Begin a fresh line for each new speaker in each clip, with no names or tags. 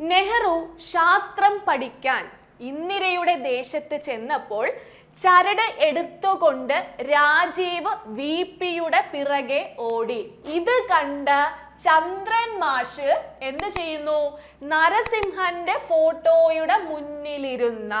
നെഹ്റു ശാസ്ത്രം പഠിക്കാൻ ഇന്ദിരയുടെ ദേശത്ത് ചെന്നപ്പോൾ ചരട് എടുത്തുകൊണ്ട് രാജീവ് വി പിയുടെ പിറകെ ഓടി. ഇത് കണ്ട ചന്ദ്രൻ മാഷ് എന്ത് ചെയ്യുന്നു? നരസിംഹന്റെ ഫോട്ടോയുടെ മുന്നിലിരുന്ന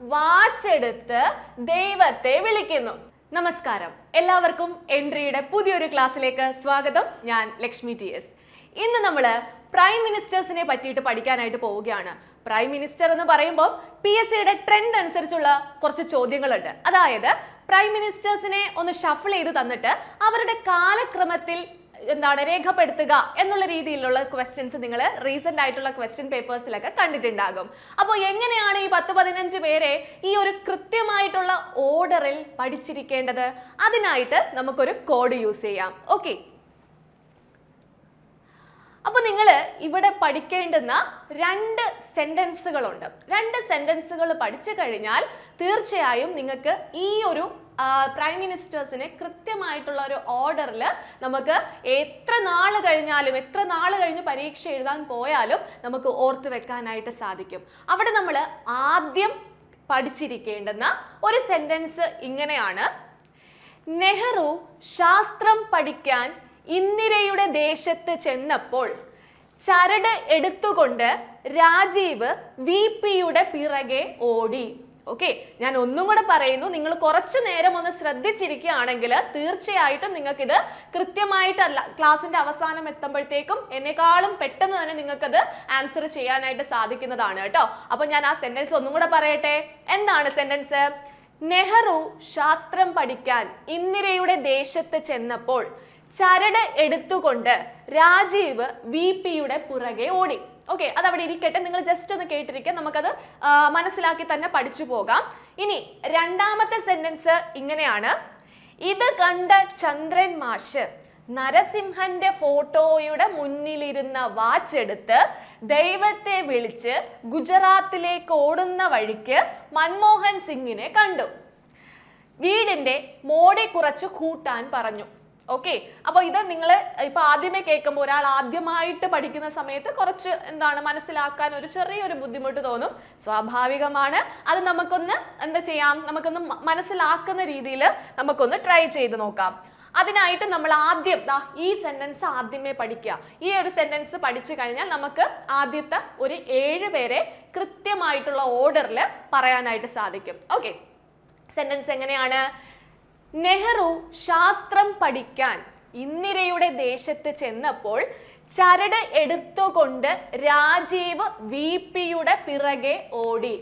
വാച്ചെടുത്ത് ദൈവത്തെ വിളിക്കുന്നു. നമസ്കാരം. എല്ലാവർക്കും എൻട്രിയുടെ പുതിയൊരു ക്ലാസ്സിലേക്ക് സ്വാഗതം. ഞാൻ ലക്ഷ്മി ടി എസ്. ഇന്ന് നമ്മൾ പ്രൈം മിനിസ്റ്റേഴ്സിനെ പറ്റിയിട്ട് പഠിക്കാനായിട്ട് പോവുകയാണ്. പ്രൈം മിനിസ്റ്റർ എന്ന് പറയുമ്പോൾ പി എസ് സിയുടെ ട്രെൻഡ് അനുസരിച്ചുള്ള കുറച്ച് ചോദ്യങ്ങളുണ്ട്. അതായത് പ്രൈം മിനിസ്റ്റേഴ്സിനെ ഒന്ന് ഷഫിൾ ചെയ്ത് തന്നിട്ട് അവരുടെ കാലക്രമത്തിൽ എന്താണ് രേഖപ്പെടുത്തുക എന്നുള്ള രീതിയിലുള്ള ക്വസ്റ്റ്യൻസ് നിങ്ങൾ റീസെന്റ് ആയിട്ടുള്ള ക്വസ്റ്റ്യൻ പേപ്പേഴ്സിലൊക്കെ കണ്ടിട്ടുണ്ടാകും. അപ്പോൾ എങ്ങനെയാണ് ഈ പത്ത് പതിനഞ്ച് പേരെ ഈ ഒരു കൃത്യമായിട്ടുള്ള ഓർഡറിൽ പഠിച്ചിരിക്കേണ്ടത്? അതിനായിട്ട് നമുക്കൊരു കോഡ് യൂസ് ചെയ്യാം. ഓക്കെ അപ്പൊ നിങ്ങൾ ഇവിടെ പഠിക്കേണ്ടുന്ന രണ്ട് സെന്റൻസുകളുണ്ട് രണ്ട് സെന്റൻസുകൾ പഠിച്ചു കഴിഞ്ഞാൽ തീർച്ചയായും നിങ്ങൾക്ക് ഈ ഒരു പ്രൈം മിനിസ്റ്റേഴ്സിനെ കൃത്യമായിട്ടുള്ള ഒരു ഓർഡറിൽ നമുക്ക് എത്ര നാൾ കഴിഞ്ഞാലും എത്ര നാൾ കഴിഞ്ഞ് പരീക്ഷ എഴുതാൻ പോയാലും നമുക്ക് ഓർത്ത് വെക്കാനായിട്ട് സാധിക്കും. അവിടെ നമ്മൾ ആദ്യം പഠിച്ചിരിക്കേണ്ടുന്ന ഒരു സെന്റൻസ് ഇങ്ങനെയാണ്. നെഹ്റു ശാസ്ത്രം പഠിക്കാൻ ഇന്ദിരയുടെ ദേശത്ത് ചെന്നപ്പോൾ ചരട് എടുത്തുകൊണ്ട് രാജീവ് വി പിയുടെ പിറകെ ഓടി. ഓക്കെ ഞാൻ ഒന്നും കൂടെ പറയുന്നു. നിങ്ങൾ കുറച്ചു നേരം ഒന്ന് ശ്രദ്ധിച്ചിരിക്കുകയാണെങ്കിൽ തീർച്ചയായിട്ടും നിങ്ങൾക്കിത് കൃത്യമായിട്ടല്ല ക്ലാസ്സിന്റെ അവസാനം എത്തുമ്പോഴത്തേക്കും എന്നെക്കാളും പെട്ടെന്ന് തന്നെ നിങ്ങൾക്കത് ആൻസർ ചെയ്യാനായിട്ട് സാധിക്കുന്നതാണ് കേട്ടോ. അപ്പൊ ഞാൻ ആ സെന്റൻസ് ഒന്നും കൂടെ പറയട്ടെ? എന്താണ് സെന്റൻസ്? നെഹ്റു ശാസ്ത്രം പഠിക്കാൻ ഇന്ദിരയുടെ ദേശത്ത് ചെന്നപ്പോൾ ചരട് എടുത്തുകൊണ്ട് രാജീവ് വി പിയുടെ പുറകെ ഓടി. ഓക്കെ അത് അവിടെ ഇരിക്കട്ടെ. നിങ്ങൾ ജസ്റ്റ് ഒന്ന് കേട്ടിരിക്കുക നമുക്കത് മനസ്സിലാക്കി തന്നെ പഠിച്ചു പോകാം. ഇനി രണ്ടാമത്തെ സെന്റൻസ് ഇങ്ങനെയാണ്. ഇത് കണ്ട ചന്ദ്രൻ മാഷ് നരസിംഹന്റെ ഫോട്ടോയുടെ മുന്നിലിരുന്ന വാച്ച് എടുത്ത് ദൈവത്തെ വിളിച്ച് ഗുജറാത്തിലേക്ക് ഓടുന്ന വഴിക്ക് മൻമോഹൻ സിംഗിനെ കണ്ടു. വീടിന്റെ മോടി കുറച്ച് കൂട്ടാൻ പറഞ്ഞു. ഓക്കെ അപ്പൊ ഇത് നിങ്ങൾ ഇപ്പൊ ആദ്യമേ കേൾക്കുമ്പോൾ ഒരാൾ ആദ്യമായിട്ട് പഠിക്കുന്ന സമയത്ത് കുറച്ച് എന്താണ് മനസ്സിലാക്കാൻ ഒരു ചെറിയൊരു ബുദ്ധിമുട്ട് തോന്നും. സ്വാഭാവികമാണ്. അത് നമുക്കൊന്ന് എന്താ ചെയ്യാം നമുക്കൊന്ന് മനസ്സിലാക്കുന്ന രീതിയിൽ നമുക്കൊന്ന് ട്രൈ ചെയ്ത് നോക്കാം. അതിനായിട്ട് നമ്മൾ ആദ്യം ഈ സെന്റൻസ് ആദ്യമേ പഠിക്കുക. ഈ ഒരു സെന്റൻസ് പഠിച്ചു കഴിഞ്ഞാൽ നമുക്ക് ആദ്യത്തെ ഒരു ഏഴ് പേരെ കൃത്യമായിട്ടുള്ള ഓർഡറിൽ പറയാനായിട്ട് സാധിക്കും. ഓക്കെ സെന്റൻസ് എങ്ങനെയാണ്? നെഹ്റു ശാസ്ത്രം പഠിക്കാൻ ഇന്ദിരയുടെ ദേശത്ത് ചെന്നപ്പോൾ ചരട് എടുത്തുകൊണ്ട് രാജീവ് വി പിയുടെ പിറകെ ഓടി.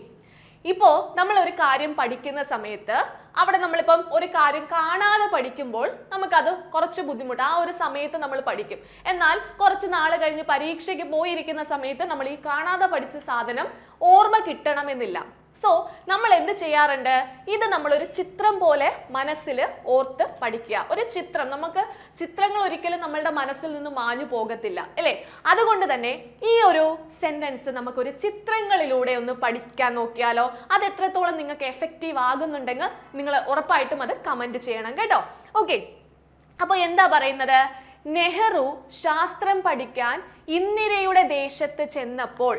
ഇപ്പോ നമ്മൾ ഒരു കാര്യം പഠിക്കുന്ന സമയത്ത് അവിടെ നമ്മളിപ്പം ഒരു കാര്യം കാണാതെ പഠിക്കുമ്പോൾ നമുക്കത് കുറച്ച് ബുദ്ധിമുട്ട്. ആ ഒരു സമയത്ത് നമ്മൾ പഠിക്കും. എന്നാൽ കുറച്ച് നാൾ കഴിഞ്ഞ് പരീക്ഷയ്ക്ക് പോയിരിക്കുന്ന സമയത്ത് നമ്മൾ ഈ കാണാതെ പഠിച്ച സാധനം ഓർമ്മ കിട്ടണമെന്നില്ല. സോ നമ്മൾ എന്ത് ചെയ്യാറുണ്ട്? ഇത് നമ്മൾ ഒരു ചിത്രം പോലെ മനസ്സിൽ ഓർത്ത് പഠിക്കുക. ഒരു ചിത്രം നമുക്ക് ചിത്രങ്ങൾ ഒരിക്കലും നമ്മളുടെ മനസ്സിൽ നിന്ന് മാഞ്ഞു പോകത്തില്ല അല്ലേ? അതുകൊണ്ട് തന്നെ ഈ ഒരു സെന്റൻസ് നമുക്കൊരു ചിത്രങ്ങളിലൂടെ ഒന്ന് പഠിക്കാൻ നോക്കിയാലോ അത് എത്രത്തോളം നിങ്ങൾക്ക് എഫക്റ്റീവ് ആകുന്നുണ്ടെങ്കിൽ നിങ്ങൾ ഉറപ്പായിട്ടും അത് കമന്റ് ചെയ്യണം കേട്ടോ. ഓക്കെ അപ്പോൾ എന്താ പറയുന്നത്? നെഹ്റു ശാസ്ത്രം പഠിക്കാൻ ഇന്ദിരയുടെ ദേശത്ത് ചെന്നപ്പോൾ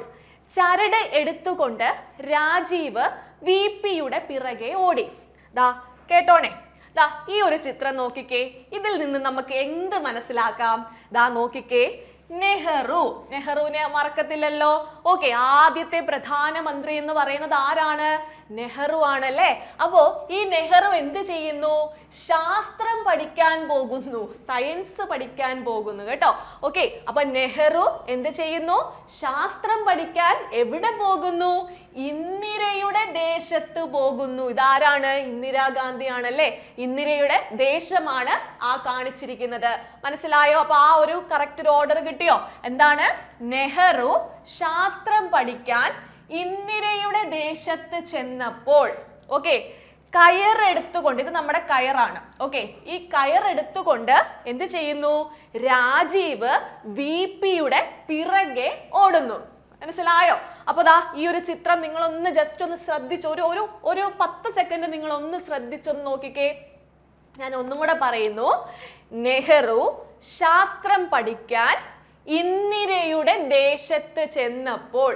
ചരട് എടുത്തുകൊണ്ട് രാജീവ് വി പിയുടെ പിറകെ ഓടി. ദാ കേട്ടോണേ? ദാ ഈ ഒരു ചിത്രം നോക്കിക്കേ. ഇതിൽ നിന്ന് നമുക്ക് എന്ത് മനസ്സിലാക്കാം? ദാ നോക്കിക്കേ. നെഹ്റു. നെഹ്റുവിനെ മറക്കത്തില്ലല്ലോ. ഓക്കെ ആദ്യത്തെ പ്രധാനമന്ത്രി എന്ന് പറയുന്നത് ആരാണ്? നെഹ്റു ആണ് അല്ലേ അപ്പോ ഈ നെഹ്റു എന്ത് ചെയ്യുന്നു? ശാസ്ത്രം പഠിക്കാൻ പോകുന്നു സയൻസ് പഠിക്കാൻ പോകുന്നു കേട്ടോ. ഓക്കെ അപ്പൊ നെഹ്റു എന്ത് ചെയ്യുന്നു? ശാസ്ത്രം പഠിക്കാൻ എവിടെ പോകുന്നു? ഇന്ദിരയുടെ ദേശത്ത് പോകുന്നു. ഇതാരാണ്? ഇന്ദിരാഗാന്ധി ആണല്ലേ? ഇന്ദിരയുടെ ദേശമാണ് ആ കാണിച്ചിരിക്കുന്നത്. മനസ്സിലായോ? അപ്പൊ ആ ഒരു കറക്റ്റ് ഒരു ഓർഡർ കിട്ടിയോ? എന്താണ്? നെഹ്റു ശാസ്ത്രം പഠിക്കാൻ ഇന്ദിരയുടെ ദേശത്ത് ചെന്നപ്പോൾ ഓക്കെ കയറെടുത്തുകൊണ്ട് ഇത് നമ്മുടെ കയറാണ് ഓക്കെ ഈ കയറെടുത്തുകൊണ്ട് എന്ത് ചെയ്യുന്നു? രാജീവ് വി പിയുടെ പിറകെ ഓടുന്നു. മനസ്സിലായോ? അപ്പൊ ദാ ഈ ഒരു ചിത്രം നിങ്ങളൊന്ന് ജസ്റ്റ് ഒന്ന് ശ്രദ്ധിച്ച് ഒരു ഒരു ഒരു പത്ത് സെക്കൻഡ് നിങ്ങൾ ഒന്ന് ശ്രദ്ധിച്ചൊന്ന് നോക്കിക്കേ. ഞാൻ ഒന്നും കൂടെ പറയുന്നു നെഹ്റു ശാസ്ത്രം പഠിക്കാൻ ഇന്ദിരയുടെ ദേശത്ത് ചെന്നപ്പോൾ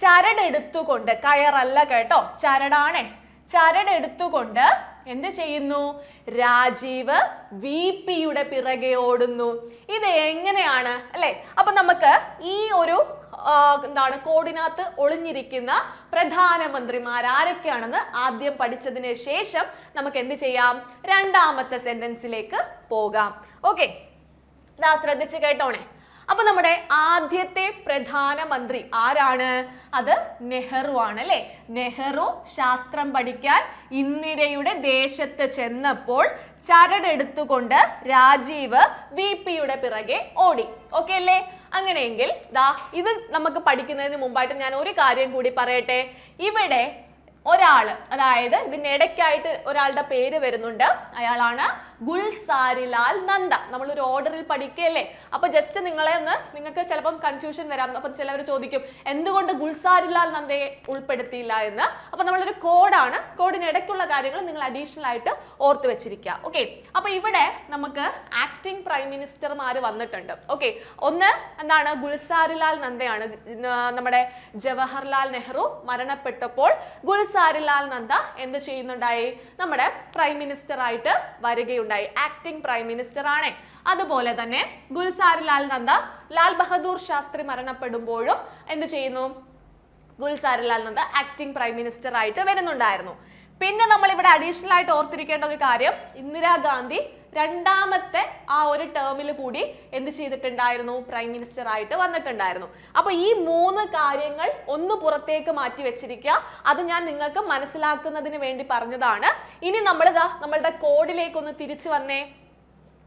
ചരടെടുത്തുകൊണ്ട് കയറല്ല കേട്ടോ ചരടാണേ. ചരടെടുത്തുകൊണ്ട് എന്ത് ചെയ്യുന്നു? രാജീവ് വി പിയുടെ പിറകെ ഓടുന്നു. ഇത് എങ്ങനെയാണ്? അല്ലെ? അപ്പൊ നമുക്ക് ഈ ഒരു എന്താണ് കോടിനകത്ത് ഒളിഞ്ഞിരിക്കുന്ന പ്രധാനമന്ത്രിമാർ ആരൊക്കെയാണെന്ന് ആദ്യം പഠിച്ചതിന് ശേഷം നമുക്ക് എന്ത് ചെയ്യാം? രണ്ടാമത്തെ സെന്റൻസിലേക്ക് പോകാം. ഓക്കെ. ശ്രദ്ധിച്ച് കേട്ടോണേ. അപ്പൊ നമ്മുടെ ആദ്യത്തെ പ്രധാനമന്ത്രി ആരാണ്? അത് നെഹ്റു ആണ് അല്ലെ നെഹ്റു ശാസ്ത്രം പഠിക്കാൻ ഇന്ദിരയുടെ ദേശത്ത് ചെന്നപ്പോൾ ചരടെടുത്തുകൊണ്ട് രാജീവ് വി പിയുടെ പിറകെ ഓടി. ഓക്കെ അല്ലേ? അങ്ങനെയെങ്കിൽ ദാ ഇത് നമുക്ക് പഠിക്കുന്നതിന് മുമ്പായിട്ട് ഞാൻ ഒരു കാര്യം കൂടി പറയട്ടെ. ഇവിടെ ഒരാൾ അതായത് ഇതിന്റെ ഇടയ്ക്കായിട്ട് ഒരാളുടെ പേര് വരുന്നുണ്ട്. അയാളാണ് ഗുൽസാരിലാൽ നന്ദ. നമ്മളൊരു ഓർഡറിൽ പഠിക്കുകയല്ലേ? അപ്പൊ ജസ്റ്റ് നിങ്ങളെ ഒന്ന് നിങ്ങൾക്ക് ചിലപ്പം കൺഫ്യൂഷൻ വരാം. അപ്പൊ ചിലവർ ചോദിക്കും എന്തുകൊണ്ട് ഗുൽസാരിലാൽ നന്ദയെ ഉൾപ്പെടുത്തിയില്ല എന്ന്? അപ്പൊ നമ്മളൊരു കോഡാണ്. കോഡിന് ഇടയ്ക്കുള്ള കാര്യങ്ങൾ നിങ്ങൾ അഡീഷണൽ ആയിട്ട് ഓർത്ത് വെച്ചിരിക്കുക. ഓക്കെ അപ്പൊ ഇവിടെ നമുക്ക് ആക്ടിംഗ് പ്രൈം മിനിസ്റ്റർമാർ വന്നിട്ടുണ്ട്. ഓക്കെ ഒന്ന് എന്താണ്? ഗുൽസാരിലാൽ നന്ദയാണ്. നമ്മുടെ ജവഹർലാൽ നെഹ്റു മരണപ്പെട്ടപ്പോൾ ഗുൽസാരിലാൽ നന്ദ എന്ത് ചെയ്യുന്നുണ്ടായി? നമ്മുടെ പ്രൈം മിനിസ്റ്റർ ആയിട്ട് വരികയുണ്ടായി. ആക്ടിംഗ് പ്രൈം മിനിസ്റ്റർ ആണ്. അതുപോലെ തന്നെ ഗുൽസാരിലാൽ നന്ദ ലാൽ ബഹദൂർ ശാസ്ത്രി മരണപ്പെടുമ്പോഴും എന്ത് ചെയ്യുന്നു? Gulzarilal Nanda acting prime minister ആയിട്ട് വരുന്നുണ്ടായിരുന്നു. പിന്നെ നമ്മൾ ഇവിടെ അഡീഷണൽ ആയിട്ട് ഓർത്തിരിക്കേണ്ട ഒരു കാര്യം ഇന്ദിരാഗാന്ധി രണ്ടാമത്തെ ആ ഒരു ടേമിൽ കൂടി എന്ത് ചെയ്തിട്ടുണ്ടായിരുന്നു? പ്രൈം മിനിസ്റ്റർ ആയിട്ട് വന്നിട്ടുണ്ടായിരുന്നു. അപ്പൊ ഈ മൂന്ന് കാര്യങ്ങൾ ഒന്ന് പുറത്തേക്ക് മാറ്റി വെച്ചിരിക്കുക. അത് ഞാൻ നിങ്ങൾക്ക് മനസ്സിലാക്കുന്നതിന് വേണ്ടി പറഞ്ഞതാണ്. ഇനി നമ്മൾ നമ്മളുടെ കോഡിലേക്ക് ഒന്ന് തിരിച്ചു വന്നേ.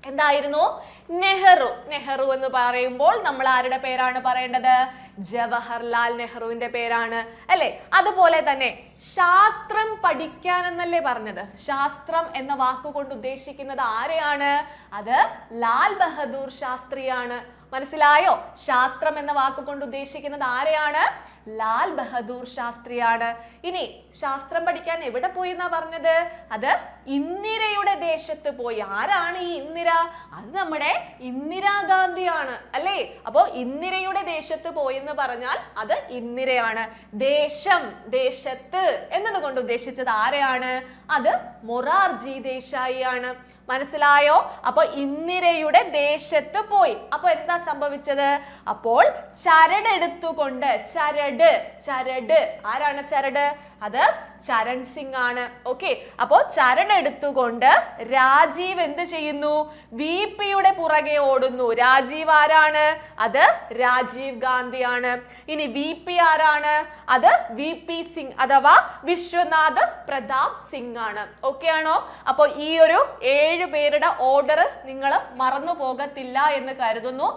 എന്തായിരുന്നു? നെഹ്റു. നെഹ്റു എന്ന് പറയുമ്പോൾ നമ്മൾ ആരുടെ പേരാണ് പറയേണ്ടത്? ജവഹർലാൽ നെഹ്റുവിന്റെ പേരാണ് അല്ലെ? അതുപോലെ തന്നെ ശാസ്ത്രം പഠിക്കാൻ എന്നല്ലേ പറഞ്ഞത്? ശാസ്ത്രം എന്ന വാക്കുകൊണ്ട് ഉദ്ദേശിക്കുന്നത് ആരെയാണ്? അത് ലാൽ ബഹദൂർ ശാസ്ത്രിയാണ്. മനസ്സിലായോ? ശാസ്ത്രം എന്ന വാക്കുകൊണ്ട് ഉദ്ദേശിക്കുന്നത് ആരെയാണ്? ലാൽ ബഹദൂർ ശാസ്ത്രിയാണ്. ഇനി ശാസ്ത്രം പഠിക്കാൻ എവിടെ പോയി എന്നാ പറഞ്ഞത്? അത് ഇന്ദിരയുടെ ദേശത്ത് പോയി. ആരാണ് ഈ ഇന്ദിര? അത് നമ്മുടെ ഇന്ദിരാഗാന്ധിയാണ് അല്ലേ? അപ്പോ ഇന്ദിരയുടെ ദേശത്ത് പോയി എന്ന് പറഞ്ഞാൽ അത് ഇന്ദിരയാണ്. ദേശം ദേശത്ത് എന്നതുകൊണ്ട് ഉദ്ദേശിച്ചത് ആരെയാണ്? അത് മൊറാർജി ദേശായി ആണ് മനസ്സിലായോ? അപ്പോൾ ഇന്ദിരയുടെ ദേശത്ത് പോയി. അപ്പോൾ എന്താ സംഭവിച്ചത്? അപ്പോൾ ചരടെടുത്തുകൊണ്ട് ചരട് ചരട്. ആരാണ് ചരട്? അത് ചരൺ സിംഗ് ആണ്. ഓക്കെ അപ്പോ ചരൺ എടുത്തുകൊണ്ട് രാജീവ് എന്ത് ചെയ്യുന്നു? വി പിയുടെ പുറകെ ഓടുന്നു. രാജീവ് ആരാണ്? അത് രാജീവ് ഗാന്ധിയാണ്. ഇനി വി പി ആരാണ്? അത് വി പി സിംഗ് അഥവാ വിശ്വനാഥ് പ്രതാപ് സിംഗ് ആണ്. ഓക്കെ ആണോ? അപ്പോൾ ഈ ഒരു ഏഴ് പേരുടെ ഓർഡർ നിങ്ങൾ മറന്നു പോകത്തില്ല എന്ന് കരുതുന്നു.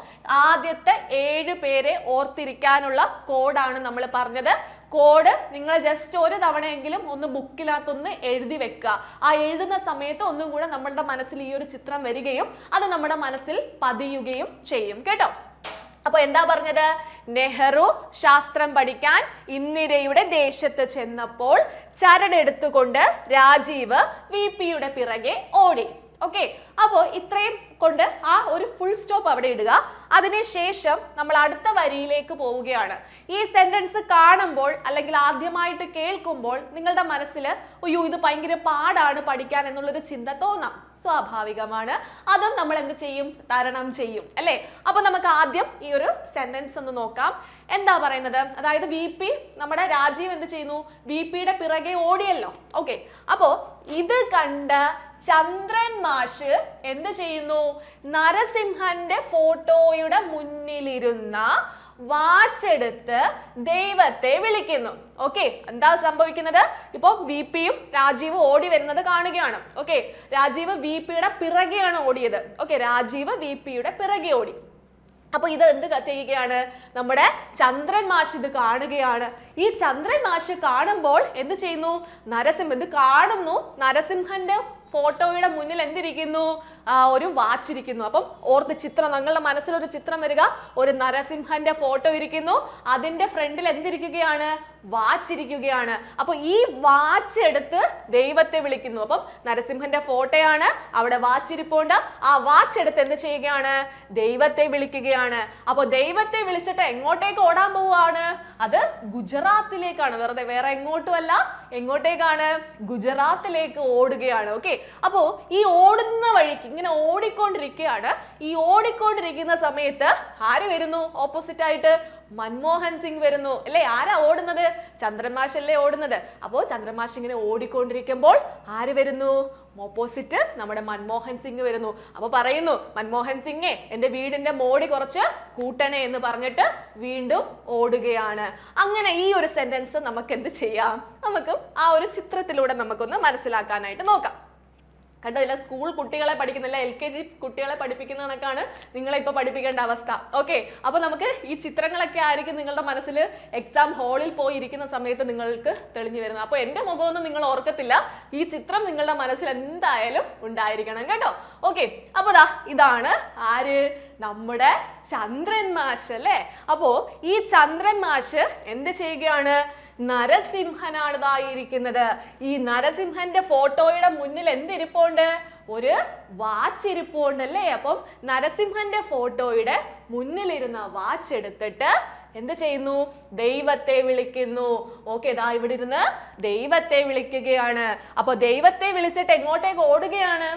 ആദ്യത്തെ ഏഴ് പേരെ ഓർത്തിരിക്കാനുള്ള കോഡാണ് നമ്മൾ പറഞ്ഞത്. കോഡ് നിങ്ങൾ ജസ്റ്റ് ഒരു തവണയെങ്കിലും ഒന്ന് ബുക്കിനകത്തൊന്ന് എഴുതി വെക്കുക. ആ എഴുതുന്ന സമയത്ത് ഒന്നും കൂടെ നമ്മളുടെ മനസ്സിൽ ഈ ഒരു ചിത്രം വരികയും അത് നമ്മുടെ മനസ്സിൽ പതിയുകയും ചെയ്യും. കേട്ടോ? അപ്പൊ എന്താ പറഞ്ഞത്? നെഹ്റു ശാസ്ത്രം പഠിക്കാൻ ഇന്ദിരയുടെ ദേശത്ത് ചെന്നപ്പോൾ ചരടെടുത്തുകൊണ്ട് രാജീവ് വി പിയുടെ പിറകെ ഓടി. ഓക്കെ അപ്പോൾ ഇത്രയും കൊണ്ട് ആ ഒരു ഫുൾ സ്റ്റോപ്പ് അവിടെ ഇടുക. അതിനുശേഷം നമ്മൾ അടുത്ത വരിയിലേക്ക് പോവുകയാണ്. ഈ സെന്റൻസ് കാണുമ്പോൾ അല്ലെങ്കിൽ ആദ്യമായിട്ട് കേൾക്കുമ്പോൾ നിങ്ങളുടെ മനസ്സിൽ അയ്യോ ഇത് ഭയങ്കര പാടാണ് പഠിക്കാൻ എന്നുള്ളൊരു ചിന്ത തോന്നാം. സ്വാഭാവികമാണ്. അതും നമ്മൾ എന്ത് ചെയ്യും? തരണം ചെയ്യും. അല്ലേ? അപ്പൊ നമുക്ക് ആദ്യം ഈ ഒരു സെന്റൻസ് ഒന്ന് നോക്കാം. എന്താ പറയുന്നത്? അതായത് വി പി നമ്മുടെ രാജീവ് എന്ത് ചെയ്യുന്നു? വി പിയുടെ പിറകെ ഓടിയല്ലോ. ഓക്കെ അപ്പോ ഇത് കണ്ട് ചന്ദ്രൻ മാഷ് എന്ത് ചെയ്യുന്നു? നരസിംഹന്റെ ഫോട്ടോയുടെ മുന്നിലിരുന്ന വാച്ചെടുത്ത് ദൈവത്തെ വിളിക്കുന്നു. ഓക്കെ എന്താ സംഭവിക്കുന്നത്? ഇപ്പൊ വി പിയും രാജീവ് ഓടി വരുന്നത് കാണുകയാണ്. ഓക്കെ രാജീവ് വി പിയുടെ പിറകെയാണ് ഓടിയത്. ഓക്കെ രാജീവ് വി പിയുടെ പിറകെ ഓടി. അപ്പൊ ഇത് എന്ത് ചെയ്യുകയാണ്? നമ്മുടെ ചന്ദ്രൻ മാഷ് ഇത് കാണുകയാണ്. ഈ ചന്ദ്രൻ മാഷ് കാണുമ്പോൾ എന്ത് ചെയ്യുന്നു? നരസിംഹ ഇത് കാണുന്നു. നരസിംഹന്റെ ഫോട്ടോയുടെ മുന്നിൽ എന്തിരിക്കുന്നു? ഒരു വാച്ച് ഇരിക്കുന്നു. അപ്പം ഓർത്ത് ചിത്രം നിങ്ങളുടെ മനസ്സിൽ ഒരു ചിത്രം വരിക. ഒരു നരസിംഹന്റെ ഫോട്ടോ ഇരിക്കുന്നു. അതിന്റെ ഫ്രണ്ടിൽ എന്തിരിക്കുകയാണ്? വാച്ച് അപ്പോൾ അപ്പൊ ഈ വാച്ച് എടുത്ത് ദൈവത്തെ വിളിക്കുന്നു. അപ്പം നരസിംഹന്റെ ഫോട്ടോയാണ്. അവിടെ വാച്ചിരിപ്പോണ്ട്. ആ വാച്ച് എടുത്ത് എന്ത് ചെയ്യുകയാണ്? ദൈവത്തെ വിളിക്കുകയാണ്. അപ്പൊ ദൈവത്തെ വിളിച്ചിട്ട് എങ്ങോട്ടേക്ക് ഓടാൻ പോവുകയാണ്? അത് ഗുജറാത്തിലേക്കാണ്. വെറുതെ വേറെ എങ്ങോട്ടുമല്ല എങ്ങോട്ടേക്കാണ്? ഗുജറാത്തിലേക്ക് ഓടുകയാണ്. ഓക്കെ? അപ്പോ ഈ ഓടുന്ന വഴിക്ക് ഇങ്ങനെ ഓടിക്കൊണ്ടിരിക്കുകയാണ്. ഈ ഓടിക്കൊണ്ടിരിക്കുന്ന സമയത്ത് ആര് വരുന്നു? ഓപ്പോസിറ്റ് ആയിട്ട് മൻമോഹൻ സിംഗ് വരുന്നു. അല്ലേ? ആരാ ഓടുന്നത്? ചന്ദ്രമാഷല്ലേ ഓടുന്നത്? അപ്പോ ചന്ദ്രമാഷ് ഇങ്ങനെ ഓടിക്കൊണ്ടിരിക്കുമ്പോൾ ആര് വരുന്നു? ഓപ്പോസിറ്റ് നമ്മുടെ മൻമോഹൻ സിംഗ് വരുന്നു. അപ്പൊ പറയുന്നു മൻമോഹൻ സിംഗെ എന്റെ വീടിന്റെ മോടി കുറച്ച് കൂട്ടണേ എന്ന് പറഞ്ഞിട്ട് വീണ്ടും ഓടുകയാണ്. അങ്ങനെ ഈ ഒരു സെന്റൻസ് നമുക്ക് എന്ത് ചെയ്യാം? നമുക്ക് ആ ഒരു ചിത്രത്തിലൂടെ നമുക്കൊന്ന് മനസ്സിലാക്കാനായിട്ട് നോക്കാം. കണ്ടോ ഇല്ല സ്കൂൾ കുട്ടികളെ പഠിക്കുന്നില്ല എൽ കെ ജി കുട്ടികളെ പഠിപ്പിക്കുന്ന കണക്കാണ് നിങ്ങളെ ഇപ്പൊ പഠിപ്പിക്കേണ്ട അവസ്ഥ. ഓക്കെ അപ്പൊ നമുക്ക് ഈ ചിത്രങ്ങളൊക്കെ ആയിരിക്കും നിങ്ങളുടെ മനസ്സിൽ എക്സാം ഹാളിൽ പോയി ഇരിക്കുന്ന സമയത്ത് നിങ്ങൾക്ക് തെളിഞ്ഞു വരുന്നത്. അപ്പൊ എന്റെ മുഖമൊന്നും നിങ്ങൾ ഓർക്കത്തില്ല. ഈ ചിത്രം നിങ്ങളുടെ മനസ്സിൽ എന്തായാലും ഉണ്ടായിരിക്കണം കേട്ടോ ഓക്കെ അപ്പൊ ദാ ഇതാണ് ആര്? നമ്മുടെ ചന്ദ്രൻ മാഷ് അല്ലേ? അപ്പോ ഈ ചന്ദ്രൻ മാഷ് എന്ത് ചെയ്യുകയാണ്? നരസിംഹനാണ് ദാ ഈ നരസിംഹന്റെ ഫോട്ടോയുടെ മുന്നിൽ എന്തിരിപ്പുണ്ട്? ഒരു വാച്ച് ഇരിപ്പുണ്ട് അല്ലേ? അപ്പം നരസിംഹന്റെ ഫോട്ടോയുടെ മുന്നിലിരുന്ന വാച്ച് എടുത്തിട്ട് എന്ത് ചെയ്യുന്നു? ദൈവത്തെ വിളിക്കുന്നു. ഓക്കെ ഇതാ ഇവിടെ ഇരുന്ന് ദൈവത്തെ വിളിക്കുകയാണ്. അപ്പൊ ദൈവത്തെ വിളിച്ചിട്ട് എങ്ങോട്ടേക്ക് ഓടുകയാണ്?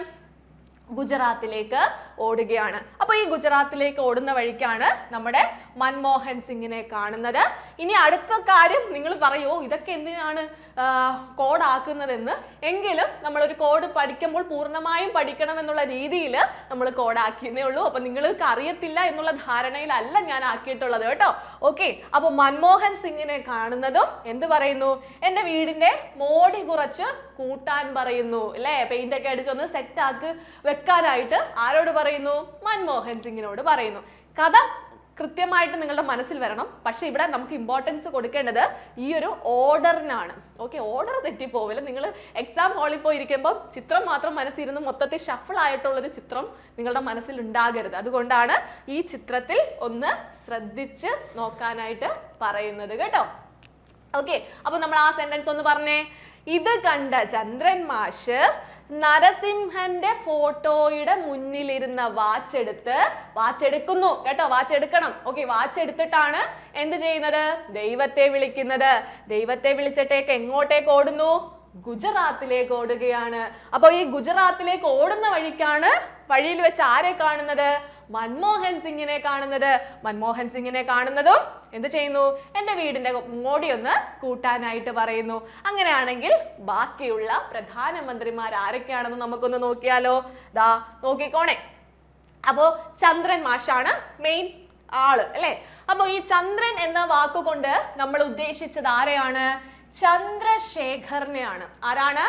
ഗുജറാത്തിലേക്ക് ഓടുകയാണ്. അപ്പൊ ഈ ഗുജറാത്തിലേക്ക് ഓടുന്ന വഴിക്കാണ് നമ്മുടെ മൻമോഹൻ സിംഗിനെ കാണുന്നത്. ഇനി അടുത്ത കാര്യം നിങ്ങൾ പറയുമോ ഇതൊക്കെ എന്തിനാണ് കോഡാക്കുന്നതെന്ന്? എങ്കിലും നമ്മളൊരു കോഡ് പഠിക്കുമ്പോൾ പൂർണമായും പഠിക്കണം എന്നുള്ള രീതിയിൽ നമ്മൾ കോഡാക്കിയെന്നേ ഉള്ളൂ. അപ്പൊ നിങ്ങൾക്ക് അറിയത്തില്ല എന്നുള്ള ധാരണയിലല്ല ഞാൻ ആക്കിയിട്ടുള്ളത് കേട്ടോ. ഓക്കെ അപ്പൊ മൻമോഹൻ സിംഗിനെ കാണുന്നതും എന്ത് പറയുന്നു? എന്റെ വീടിന്റെ മോടി കുറച്ച് കൂട്ടാൻ പറയുന്നു. അല്ലേ? പെയിന്റ് ഒക്കെ അടിച്ചൊന്ന് ആക്കി വെക്കാനായിട്ട് ആരോട് പറയുന്നു? മൻമോഹൻ സിംഗിനോട് പറയുന്നു. കഥ കൃത്യമായിട്ട് നിങ്ങളുടെ മനസ്സിൽ വരണം. പക്ഷെ ഇവിടെ നമുക്ക് ഇമ്പോർട്ടൻസ് കൊടുക്കേണ്ടത് ഈ ഒരു ഓർഡറിനാണ്. Okay order തെറ്റിപ്പോവില്ല. നിങ്ങൾ എക്സാം ഹാളിൽ പോയി ഇരിക്കുമ്പോൾ ചിത്രം മാത്രം മനസ്സിരുന്ന് മൊത്തത്തിൽ ഷഫിൾ ആയിട്ടുള്ളൊരു ചിത്രം നിങ്ങളുടെ മനസ്സിൽ ഉണ്ടാകരുത്. അതുകൊണ്ടാണ് ഈ ചിത്രത്തിൽ ഒന്ന് ശ്രദ്ധിച്ച് നോക്കാനായിട്ട് പറയുന്നത് കേട്ടോ. ഓക്കെ അപ്പൊ നമ്മൾ ആ സെന്റൻസ് ഒന്ന് പറഞ്ഞേ. ഇത് കണ്ട ചന്ദ്രൻ മാഷ് നരസിംഹന്റെ ഫോട്ടോയുടെ മുന്നിലിരുന്ന വാച്ച് എടുത്ത് വാച്ച് എടുക്കുന്നു കേട്ടോ വാച്ച് എടുക്കണം ഓക്കെ വാച്ച് എടുത്തിട്ടാണ് എന്ത് ചെയ്യുന്നത്? ദൈവത്തെ വിളിക്കുന്നത്. ദൈവത്തെ വിളിച്ചിട്ടേക്ക് എങ്ങോട്ടേക്ക് ഓടുന്നു? ഗുജറാത്തിലേക്ക് ഓടുകയാണ്. അപ്പോൾ ഈ ഗുജറാത്തിലേക്ക് ഓടുന്ന വഴിക്കാണ് വഴിയിൽ വെച്ച് ആരെ കാണുന്നത്? മൻമോഹൻ സിംഗിനെ കാണുന്നത്. മൻമോഹൻ സിംഗിനെ കാണുന്നതും എന്ത് ചെയ്യുന്നു? എന്റെ വീടിന്റെ മോടി ഒന്ന് കൂട്ടാനായിട്ട് പറയുന്നു. അങ്ങനെയാണെങ്കിൽ ബാക്കിയുള്ള പ്രധാനമന്ത്രിമാർ ആരൊക്കെയാണെന്ന് നമുക്കൊന്ന് നോക്കിയാലോ. ദാ നോക്കിക്കോണേ. അപ്പോ ചന്ദ്രൻ മാഷാണ് മെയിൻ ആൾ അല്ലെ? അപ്പൊ ഈ ചന്ദ്രൻ എന്ന വാക്കുകൊണ്ട് നമ്മൾ ഉദ്ദേശിച്ചത് ആരെയാണ്? ചന്ദ്രശേഖറിനെയാണ് ആരാണ്?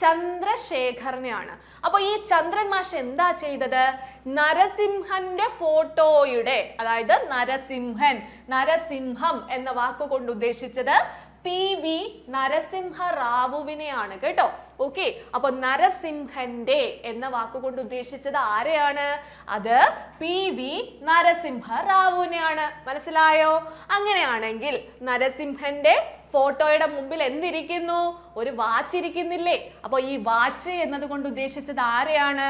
ചന്ദ്രശേഖറിനെയാണ് അപ്പൊ ഈ ചന്ദ്രൻ മാഷ് എന്താ ചെയ്തത്? നരസിംഹന്റെ ഫോട്ടോയുടെ അതായത് നരസിംഹൻ നരസിംഹം എന്ന വാക്കുകൊണ്ട് ഉദ്ദേശിച്ചത് പി വി നരസിംഹ റാവുവിനെയാണ് കേട്ടോ. ഓക്കെ അപ്പൊ നരസിംഹന്റെ എന്ന വാക്കുകൊണ്ട് ഉദ്ദേശിച്ചത് ആരെയാണ്? അത് പി വി നരസിംഹ റാവുവിനെയാണ്. മനസ്സിലായോ? അങ്ങനെയാണെങ്കിൽ നരസിംഹന്റെ ഫോട്ടോയുടെ മുമ്പിൽ എന്തിരിക്കുന്നു? ഒരു വാച്ച് ഇരിക്കുന്നില്ലേ അപ്പൊ ഈ വാച്ച് എന്നതുകൊണ്ട് ഉദ്ദേശിച്ചത് ആരെയാണ്?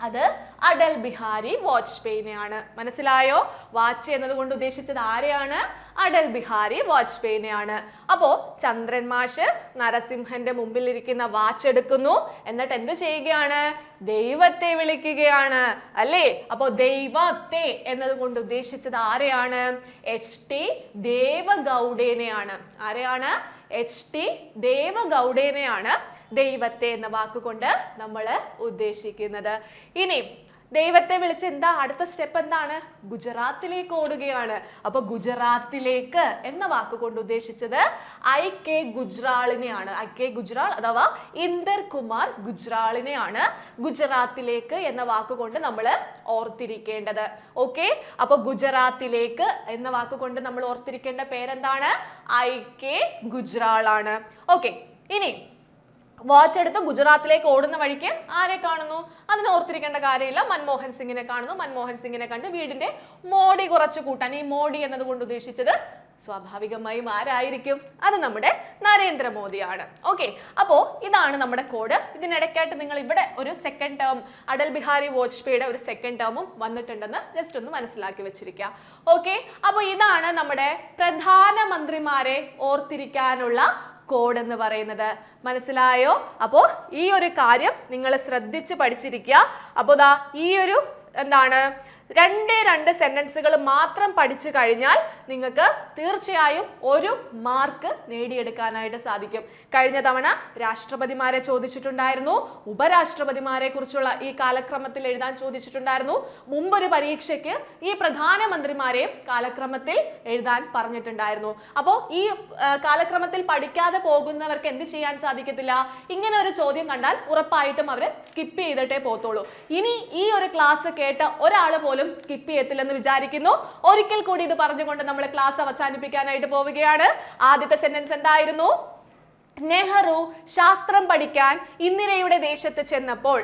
അത് അടൽ ബിഹാരി വാജ്പേയിനെയാണ്. മനസ്സിലായോ? വാച്ച് എന്നതുകൊണ്ട് ഉദ്ദേശിച്ചത് ആരെയാണ്? അടൽ ബിഹാരി വാജ്പേയിനെയാണ്. അപ്പോ ചന്ദ്രൻ മാഷ് നരസിംഹന്റെ മുമ്പിൽ ഇരിക്കുന്ന വാച്ച് എടുക്കുന്നു. എന്നിട്ട് എന്തു ചെയ്യുകയാണ്? ദൈവത്തെ വിളിക്കുകയാണ്. അല്ലേ? അപ്പോ ദൈവത്തെ എന്നതുകൊണ്ട് ഉദ്ദേശിച്ചത് ആരെയാണ്? എച്ച് ടി ദേവഗൗഡേനെയാണ്. ആരെയാണ്? എച്ച് ടി ദേവഗൗഡേനെയാണ്. ദൈവത്തെ എന്ന വാക്കുകൊണ്ട് നമ്മൾ ഉദ്ദേശിക്കുന്നത്. ഇനി ദൈവത്തെ വിളിച്ച് എന്താ? അടുത്ത സ്റ്റെപ്പ് എന്താണ്? ഗുജറാത്തിലേക്ക് ഓടുകയാണ്. അപ്പൊ ഗുജറാത്തിലേക്ക് എന്ന വാക്കുകൊണ്ട് ഉദ്ദേശിച്ചത് ഐ കെ ഗുജ്റാളിനെയാണ് ഐ കെ ഗുജ്റാൾ അഥവാ ഇന്ദർ കുമാർ ഗുജ്റാളിനെയാണ് ഗുജറാത്തിലേക്ക് എന്ന വാക്കുകൊണ്ട് നമ്മൾ ഓർത്തിരിക്കേണ്ടത്. ഓക്കെ അപ്പൊ ഗുജറാത്തിലേക്ക് എന്ന വാക്കുകൊണ്ട് നമ്മൾ ഓർത്തിരിക്കേണ്ട പേരെന്താണ്? ഐ കെ ഗുജ്റാളാണ് ഓക്കെ ഇനി വാച്ച് എടുത്ത് ഗുജറാത്തിലേക്ക് ഓടുന്ന വഴിക്ക് ആരെ കാണുന്നു? അതിന് ഓർത്തിരിക്കേണ്ട കാര്യമില്ല. മൻമോഹൻ സിംഗിനെ കാണുന്നു. മൻമോഹൻ സിംഗിനെ കണ്ട് വീടിന്റെ മോടി കുറച്ച് കൂട്ടാൻ. ഈ മോടി എന്നതുകൊണ്ട് ഉദ്ദേശിച്ചത് സ്വാഭാവികമായും ആരായിരിക്കും? അത് നമ്മുടെ നരേന്ദ്രമോദിയാണ്. ഓക്കെ അപ്പോൾ ഇതാണ് നമ്മുടെ കോഡ്. ഇതിനിടയ്ക്കായിട്ട് നിങ്ങൾ ഇവിടെ ഒരു സെക്കൻഡ് ടേം അടൽ ബിഹാരി വാജ്പേയിയുടെ ഒരു സെക്കൻഡ് ടേമും വന്നിട്ടുണ്ടെന്ന് ജസ്റ്റ് ഒന്ന് മനസ്സിലാക്കി വെച്ചിരിക്കുക. ഓക്കെ അപ്പോൾ ഇതാണ് നമ്മുടെ പ്രധാനമന്ത്രിമാരെ ഓർത്തിരിക്കാനുള്ള കോഡ് എന്ന് പറയുന്നത്. മനസ്സിലായോ? അപ്പോൾ ഈ ഒരു കാര്യം നിങ്ങൾ ശ്രദ്ധിച്ച് പഠിച്ചിരിക്കുക. അപ്പോൾ ദാ ഈ ഒരു എന്താണ് രണ്ടേ രണ്ട് സെന്റൻസുകൾ മാത്രം പഠിച്ചു കഴിഞ്ഞാൽ നിങ്ങൾക്ക് തീർച്ചയായും ഒരു മാർക്ക് നേടിയെടുക്കാനായിട്ട് സാധിക്കും. കഴിഞ്ഞ തവണ രാഷ്ട്രപതിമാരെ ചോദിച്ചിട്ടുണ്ടായിരുന്നു. ഉപരാഷ്ട്രപതിമാരെ കുറിച്ചുള്ള ഈ കാലക്രമത്തിൽ എഴുതാൻ ചോദിച്ചിട്ടുണ്ടായിരുന്നു. മുമ്പൊരു പരീക്ഷയ്ക്ക് ഈ പ്രധാനമന്ത്രിമാരെയും കാലക്രമത്തിൽ എഴുതാൻ പറഞ്ഞിട്ടുണ്ടായിരുന്നു. അപ്പോൾ ഈ കാലക്രമത്തിൽ പഠിക്കാതെ പോകുന്നവർക്ക് എന്ത് ചെയ്യാൻ സാധിക്കത്തില്ല? ഇങ്ങനെ ഒരു ചോദ്യം കണ്ടാൽ ഉറപ്പായിട്ടും അവർ സ്കിപ്പ് ചെയ്തിട്ടേ പോകത്തുള്ളൂ. ഇനി ഈ ഒരു ക്ലാസ് കേട്ട ഒരാൾ പോലും സ്കിപ്പ് ചെയ്യത്തില്ലെന്ന് വിചാരിക്കുന്നു. ഒരിക്കൽ കൂടി ഇത് പറഞ്ഞുകൊണ്ട് നമ്മൾ ക്ലാസ് അവസാനിപ്പിക്കാനായിട്ട് പോവുകയാണ്. ആദ്യത്തെ സെന്റൻസ് എന്തായിരുന്നു? നെഹ്റു ശാസ്ത്രം പഠിക്കാൻ ഇന്ദിരയുടെ ദേശത്ത് ചെന്നപ്പോൾ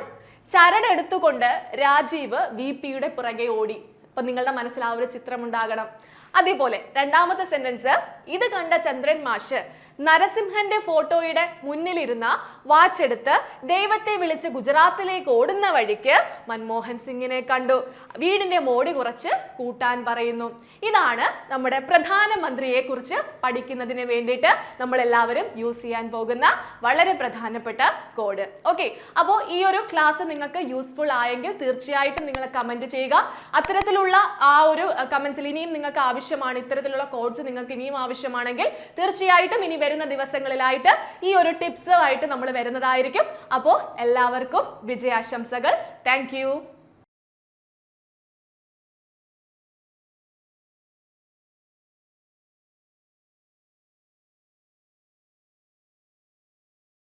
ചരടെടുത്തുകൊണ്ട് രാജീവ് വി പിയുടെ പുറകെ ഓടി. അപ്പൊ നിങ്ങളുടെ മനസ്സിൽ ആ ഒരു ചിത്രം ഉണ്ടാകണം. അതേപോലെ രണ്ടാമത്തെ സെന്റൻസ് ഇത് കണ്ട ചന്ദ്രൻ മാഷ് നരസിംഹന്റെ ഫോട്ടോയുടെ മുന്നിലിരുന്ന വാച്ച് എടുത്ത് ദൈവത്തെ വിളിച്ച് ഗുജറാത്തിലേക്ക് ഓടുന്ന വഴിക്ക് മൻമോഹൻ സിംഗിനെ കണ്ടു. വീടിന്റെ മോടി കുറച്ച് കൂട്ടാൻ പറയുന്നു. ഇതാണ് നമ്മുടെ പ്രധാനമന്ത്രിയെ കുറിച്ച് പഠിക്കുന്നതിന് വേണ്ടിയിട്ട് നമ്മൾ എല്ലാവരും യൂസ് ചെയ്യാൻ പോകുന്ന വളരെ പ്രധാനപ്പെട്ട കോഡ്. ഓക്കെ അപ്പോൾ ഈ ഒരു ക്ലാസ് നിങ്ങൾക്ക് യൂസ്ഫുൾ ആയെങ്കിൽ തീർച്ചയായിട്ടും നിങ്ങൾ കമന്റ് ചെയ്യുക. അത്തരത്തിലുള്ള ആ ഒരു കമന്റ്സിൽ ഇനിയും നിങ്ങൾക്ക് ആവശ്യമാണ് ഇത്തരത്തിലുള്ള കോഡ്സ് നിങ്ങൾക്ക് ഇനിയും ആവശ്യമാണെങ്കിൽ തീർച്ചയായിട്ടും ഇനി വരുന്ന ദിവസങ്ങളിലായിട്ട് ഈ ഒരു ടിപ്സുമായിട്ട് നമ്മൾ വരുന്നതായിരിക്കും. അപ്പോൾ എല്ലാവർക്കും വിജയാശംസകൾ. താങ്ക്